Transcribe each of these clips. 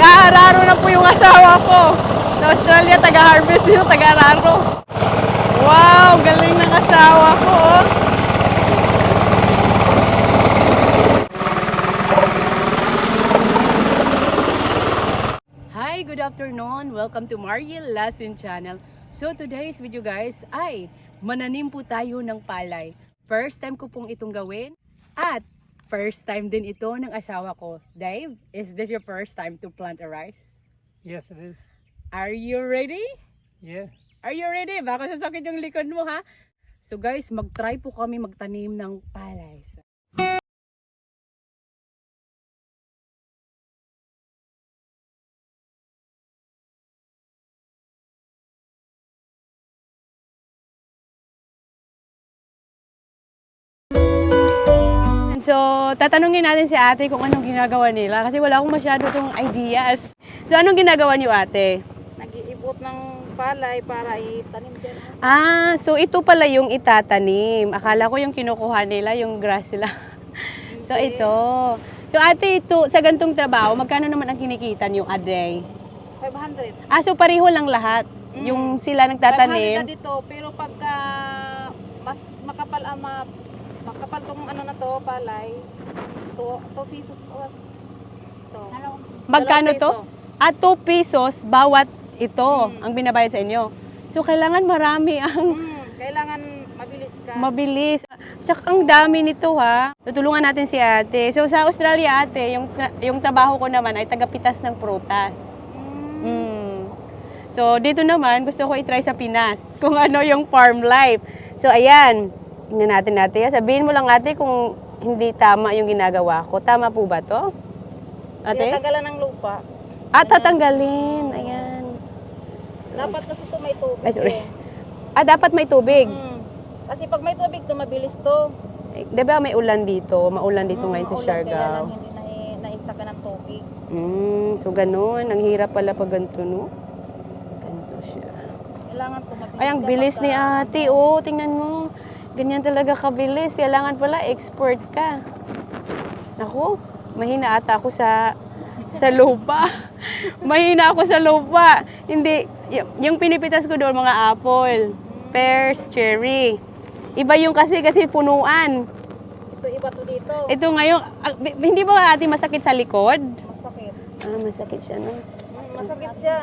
Nag-aararo na po yung asawa ko. Sa Australia, taga-harvest dito, taga-araro. Wow, galing ng asawa ko. oh. Hi, good afternoon. Welcome to Mariel Lasin Channel. So today's video guys ay mananim po tayo ng palay. First time ko pong itong gawin at first time din ito ng asawa ko. Dave, is this your first time to plant a rice? Yes, it is. Are you ready? Yeah. Are you ready? Baka sasakit yung likod mo ha? So guys, mag-try po kami magtanim ng palay. So, tatanungin natin si ate kung anong ginagawa nila kasi wala akong masyado tong ideas. So, anong ginagawa niyo ate? Nag-iibot ng palay para itanim dyan. Ah, so ito pala yung itatanim. Akala ko yung kinukuha nila, yung grass sila. so, ito. So, ate, ito, sa gantong trabaho, magkano naman ang kinikita niyo a day? 500. Ah, so pareho lang lahat. Mm. Yung sila 500 na nagtatanim. dito, pero pagka mas makapal ang ma, makapal tong ano na to, palay, to, to pesos to. to. Magkano to? At 2 pesos bawat ito Mm. ang binabayad sa inyo. So, kailangan marami ang Hmm, kailangan mabilis ka. Mabilis. Tsaka ang dami nito ha. Tutulungan natin si ate. So sa Australia ate, yung, tra- yung trabaho ko naman ay tagapitas ng prutas. Hmm. Mm. So dito naman, gusto ko i-try sa Pinas kung ano yung farm life. So ayan, tingnan natin natin. Sabihin mo lang ate kung hindi tama yung ginagawa ko. Tama po ba to? Ate? Tinatanggalan ng lupa. Ah, tatanggalin. Ayan. Dapat kasi to may tubig. Ay, sorry. eh. Ah, dapat may tubig. Hmm. Kasi pag may tubig to, mabilis to. Eh, Di ba may ulan dito? Maulan dito Hmm, ngayon sa maulan, Kaya Siargao. lang hindi na, naitaka ng tubig. Mm, so ganun. Ang hirap pala pag ganito, no? Ganito siya. Kailangan to mabilis Ay, ang ka bilis ni pagka- ate. Oh, tingnan mo. Ganyan talaga kabilis. Kailangan pala expert ka. Ako, mahina ata ako sa sa lupa. mahina ako sa lupa. Hindi, y- yung pinipitas ko doon, mga apple, pears, cherry. Iba yung kasi, kasi punuan. Ito iba to dito. Ito ngayon, ah, hindi ba ate masakit sa likod? Masakit. Ah, masakit siya, no? Masakit siya.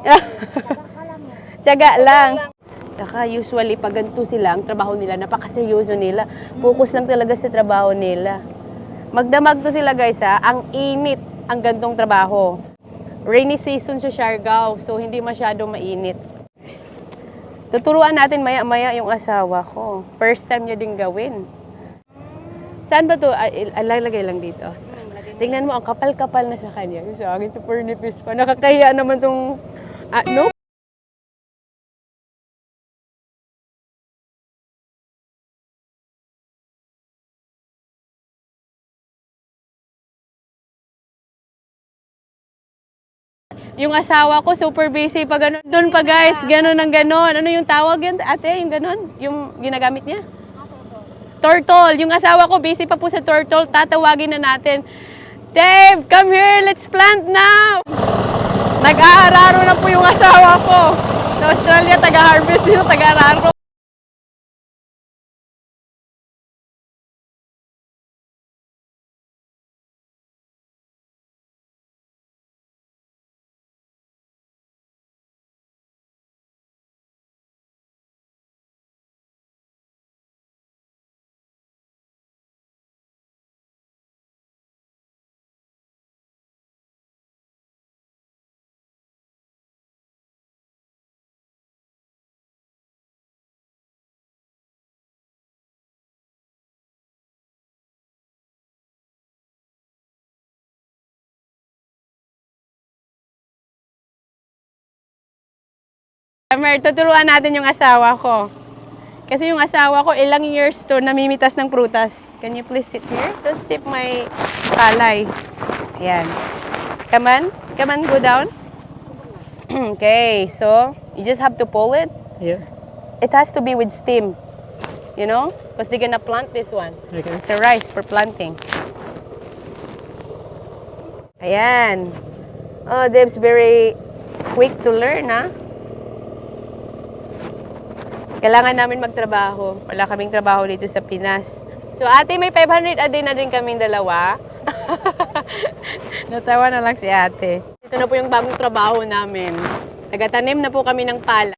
Tiyaga lang. Saka usually pag ganito sila, ang trabaho nila, napakaseryoso nila. Focus lang talaga sa trabaho nila. Magdamag to sila guys ha, ang init ang gantong trabaho. Rainy season sa Siargao, so hindi masyado mainit. Tuturuan natin maya-maya yung asawa ko. First time niya din gawin. Saan ba to? Ah, il- ah, lalagay lang dito. Tingnan mo, ang kapal-kapal na sa kanya. Sa akin, super nipis pa. Nakakahiya naman tong... Ah, no? Yung asawa ko, super busy pa ganun. Doon pa guys, ganun ang ganun. Ano yung tawag yan, ate? Yung ganun? Yung ginagamit niya? Turtle. Yung asawa ko, busy pa po sa turtle. Tatawagin na natin. Dave, come here. Let's plant now. Nag-aararo na po yung asawa ko. Sa Australia, taga-harvest dito, taga-araro. Mer, tuturuan natin yung asawa ko. Kasi yung asawa ko, ilang years to namimitas ng prutas. Can you please sit here? Don't step my palay. Ayan. Come on. Come on, go down. okay, so you just have to pull it. Yeah. It has to be with steam. You know? Because they're gonna plant this one. Okay. It's a rice for planting. Ayan. Oh, Deb's very quick to learn, ha? Kailangan namin magtrabaho. Wala kaming trabaho dito sa Pinas. So, ate, may 500 a day na din kaming dalawa. Natawa na lang si ate. Ito na po yung bagong trabaho namin. Nagatanim na po kami ng pala.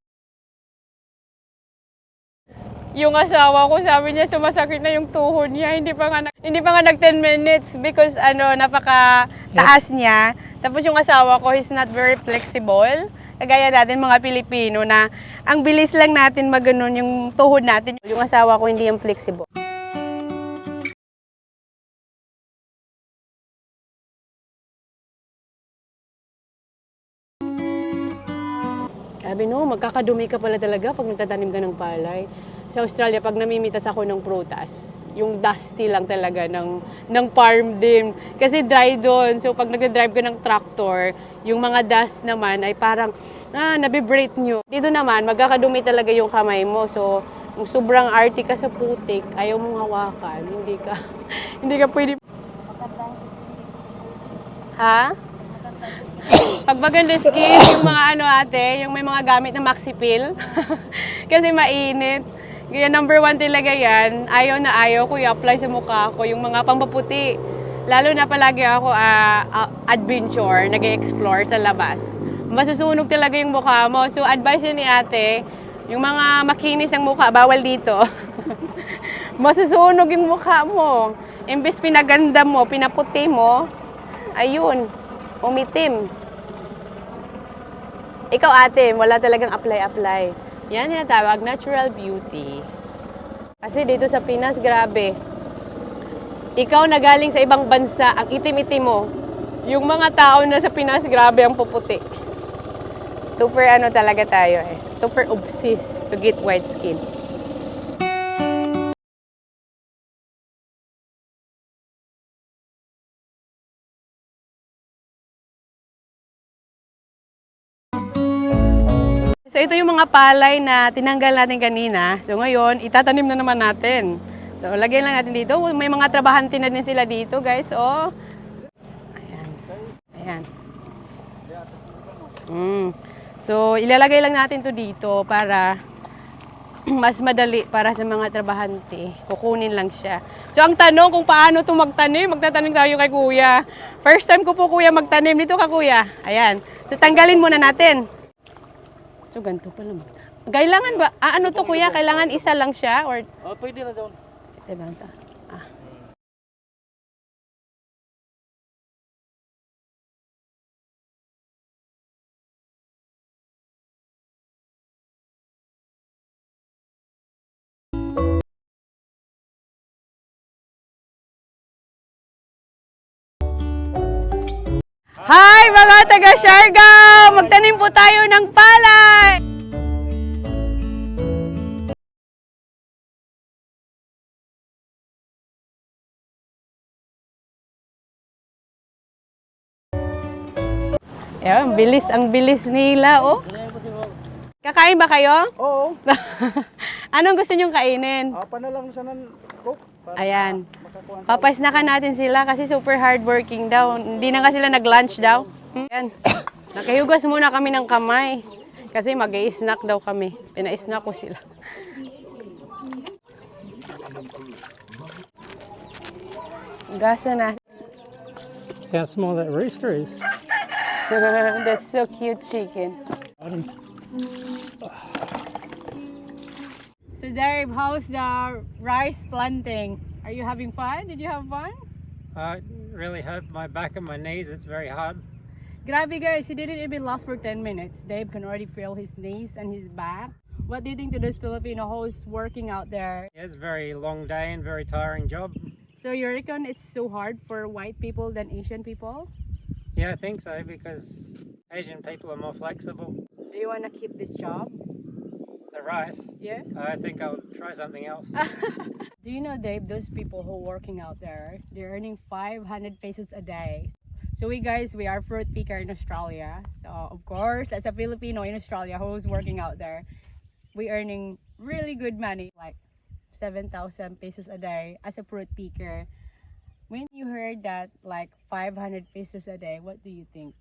Yung asawa ko, sabi niya sumasakit na yung tuhod niya. Hindi pa nga, hindi pa nga nag 10 minutes because ano, napaka taas niya. Tapos yung asawa ko, he's not very flexible. Kagaya natin mga Pilipino na ang bilis lang natin maganon yung tuhod natin. Yung asawa ko hindi yung flexible. Sabi no, magkakadumi ka pala talaga pag nagtatanim ka ng palay. Sa Australia, pag namimitas ako ng prutas, yung dusty lang talaga ng, ng farm din. Kasi dry doon. So, pag nagdadrive ka ng tractor, yung mga dust naman ay parang, ah, nabibrate nyo. Dito naman, magkakadumi talaga yung kamay mo. So, kung sobrang arty ka sa putik, ayaw mong hawakan, hindi ka, hindi ka pwede. Ha? Pag maganda skin, yung mga ano ate, yung may mga gamit na maxipil. Kasi mainit. Kaya number one talaga yan. Ayaw na ayaw ko i-apply sa mukha ko yung mga pampaputi. Lalo na palagi ako ah, ah, adventure, nag explore sa labas. Masusunog talaga yung mukha mo. So advice yun ni ate, yung mga makinis ang mukha, bawal dito. Masusunog yung mukha mo. Imbes pinaganda mo, pinaputi mo, ayun, umitim. Ikaw ate, wala talagang apply-apply. Yan yung tawag natural beauty. Kasi dito sa Pinas, grabe. Ikaw na galing sa ibang bansa, ang itim-itim mo. Yung mga tao na sa Pinas, grabe ang puputi. Super ano talaga tayo eh. Super obsessed to get white skin. So ito yung mga palay na tinanggal natin kanina. So ngayon, itatanim na naman natin. So lagyan lang natin dito. May mga trabahante na din sila dito, guys. Oh. Ayan. Ayan. Mm. So ilalagay lang natin to dito para mas madali para sa mga trabahante. Kukunin lang siya. So ang tanong kung paano to magtanim, magtatanim tayo kay kuya. First time ko po kuya magtanim dito ka kuya. Ayan. So tanggalin muna natin. So, ganito pala mag... Kailangan ba? Ah, ano to kuya? Kailangan isa lang siya? Or... Oh, pwede na doon. Ito lang to. Hi mga taga Siargao! Magtanim po tayo ng palay! Ayan, ang bilis, ang bilis nila, oh. Kakain ba kayo? Oo. Anong gusto nyong kainin? Apa na lang cook. para Ayan. Makakuha. Papasnakan natin sila kasi super hardworking daw. Hindi na nga sila nag-lunch daw. Hmm? Ayan. Nakahugas muna kami ng kamay. Kasi mag snack daw kami. Pina-snack ko sila. Gasa na. See how small that rooster is. That's so cute chicken. So Darib, how's the rice planting? Are you having fun? Did you have fun? I really hurt my back and my knees. It's very hard. Grabe guys, he didn't even last for 10 minutes. Dave can already feel his knees and his back. What do you think to those Filipino who's working out there? Yeah, it's a very long day and very tiring job. So you reckon it's so hard for white people than Asian people? Yeah, I think so because Asian people are more flexible. Do you want to keep this job? The rice, Yeah. I think I'll try something else. Do you know, Dave, those people who are working out there, they're earning 500 pesos a day. So we guys, we are fruit picker in Australia. So of course, as a Filipino in Australia who's working out there, we earning really good money, like 7,000 pesos a day as a fruit picker. When you heard that like 500 pesos a day, what do you think?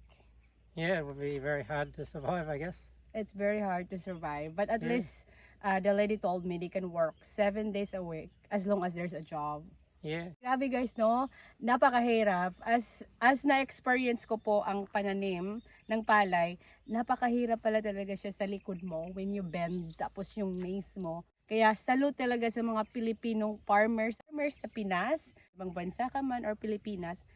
Yeah, it would be very hard to survive, I guess. It's very hard to survive. But at Yeah. least uh, the lady told me they can work seven days a week as long as there's a job. Yeah. Grabe guys, no? Napakahirap. As, as na-experience ko po ang pananim ng palay, napakahirap pala talaga siya sa likod mo when you bend tapos yung maize mo. Kaya salute talaga sa mga Pilipinong farmers, farmers sa Pinas, ibang bansa ka man or Pilipinas,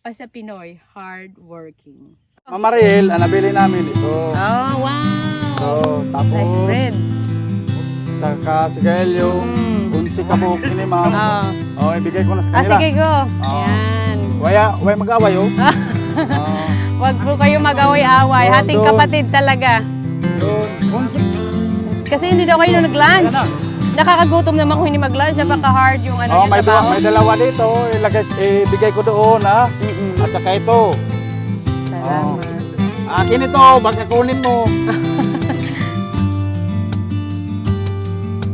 pa sa Pinoy, hard working. Mama Riel, ang nabili namin ito. Oh, wow! So, tapos, Nice bread. Gael yung Mm. kunsi kabuk ini ma'am. Ah. Oh, ibigay ko na sa Ah, kanila. sige go. Ah. Yan. Waya, waya mag-away oh. Ah, Huwag po kayo mag-away-away. Hating doon. kapatid talaga. yun. Kunsi. Kasi hindi daw kayo nag-lunch. Ayan na. Nakakagutom naman kung hindi mag-lunch. Napaka-hard yung ano Oh, yung may, dalawa, trabaho. may dalawa dito. Ilagay, ibigay ko doon ha. At saka ito. Salamat. Akin ito, baka kunin mo.